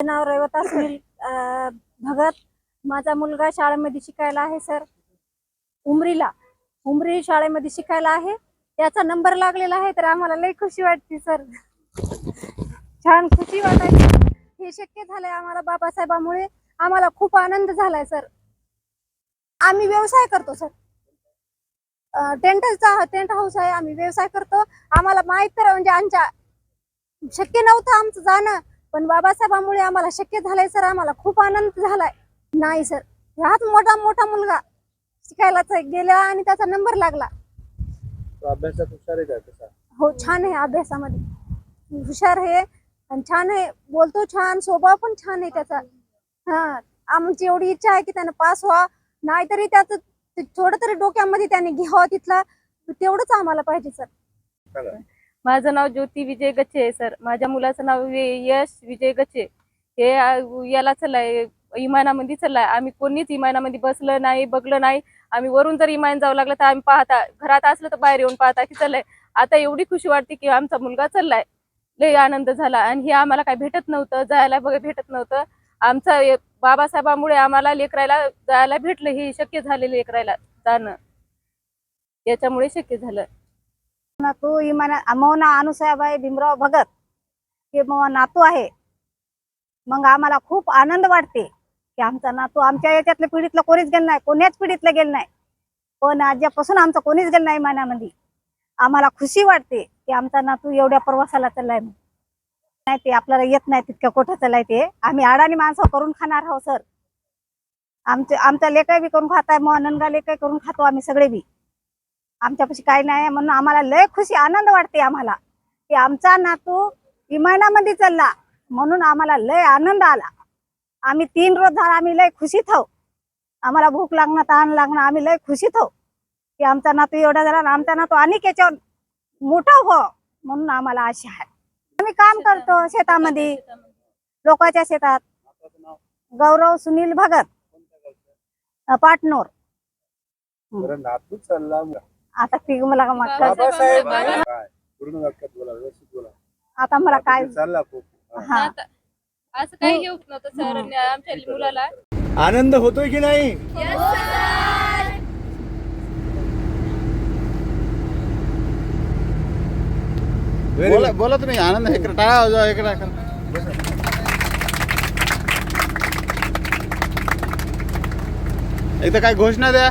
नाव रेवता सुनील भगत माझा मुलगा शाळेमध्ये शिकायला आहे सर. उमरीला. उमरी शाळेमध्ये शिकायला आहे. त्याचा नंबर लागलेला आहे तर आम्हाला लई खुशी वाटते सर. छान खुशी वाटायची. हे शक्य झालंय आम्हाला बाबासाहेबामुळे. आम्हाला खूप आनंद झालाय सर. आम्ही व्यवसाय करतो सर. टेंटचा टेंट हाऊस आहे आम्ही व्यवसाय करतो. आम्हाला माहीत तर म्हणजे आमच्या शक्य नव्हतं आमचं जाणं. पण बाबासाहेबांमुळे आम्हाला शक्य झालंय सर. आम्हाला खूप आनंद झालाय. नाही सर. हाच मोठा मोठा मुलगा. शिकायला गेला आणि त्याचा नंबर लागला. अभ्यासात हुशार आहे हो छान आहे अभ्यासामध्ये. हुशार आहे आणि छान आहे. बोलतो छान स्वभाव पण छान आहे त्याचा. हा आमची एवढी इच्छा आहे की त्यानं पास व्हा. नाहीतरी त्याचं थोडं तरी डोक्यामध्ये त्याने घ्यावं तिथलं. तेवढंच आम्हाला पाहिजे सर. माझं नाव ज्योती विजय गच्छे आहे सर. माझ्या मुलाचं नाव यश विजय गच्छे हे याला चाललाय इमानामध्ये चाललाय आम्ही कोणीच इमानामध्ये बसलं नाही बघलं नाही. आम्ही वरून जर इमान जावं लागलं तर आम्ही पाहता. घरात असलं तर बाहेर येऊन पाहता की चाललंय आता एवढी खुशी वाटते की आमचा मुलगा चाललाय लय आनंद झाला. आणि हे आम्हाला काय भेटत नव्हतं जायला बघ भेटत नव्हतं. आमचा बाबासाहेबांमुळे बाबासाहेबामुळे आम्हाला लेकरायला जायला भेटलं. हे शक्य झालेलं लेकरायला जाणं. याच्यामुळे शक्य झालं. नातू इमाना मौना अनुसयाबाई भीमराव भगत हे नातू आहे. मग आम्हाला खूप आनंद वाटते की आमचा नातू आमच्या याच्यातल्या पिढीतलं कोणीच गेलं नाही कोण्याच पिढीतलं गेलं नाही. पण आजपासून आमचं कोणीच गेलं नाही मनामध्ये. आम्हाला खुशी वाटते की आमचा नातू एवढ्या प्रवासाला चाललाय नाही ते आपल्याला येत नाही तितक्या कोठं चाललाय ते. आम्ही अडाणी माणसं करून खाणार आहोत सर. आमचे आमच्या लेकाय बी करून खाताय मग अनंगा लेकाय करून खातो आम्ही सगळे बी. आमच्यापाशी काही नाही म्हणून आम्हाला लय खुशी आनंद वाटते आम्हाला. की आमचा नातू विमानामध्ये चालला म्हणून आम्हाला लय आनंद आला. आम्ही तीन रोज झाला आम्ही लय खुशीत आहो आम्हाला भूक लागणं ताण लागणं आम्ही लय खुशीत आहो की आमचा नातू एवढा झाला आणि आमचा नातू आणि याच्यावर मोठा हो म्हणून आम्हाला आशा आहे. आम्ही काम करतो शेतामध्ये. लोकांच्या शेतात. गौरव सुनील भगत. पाटणोर चालला. आता ती मला मा- बाबासाहेब काय पूर्ण वाक्यात बोला व्यवस्थित बोला. आता मला काय चालला खूप. हा. हा. आता असं काही होत नव्हतं सर आमच्या मुलाला. आनंद होतोय की नाही? Very बोला good. बोला तुम्ही आनंद इकडे टाळा वाजवा इकडे करा. इथं काय घोषणा द्या.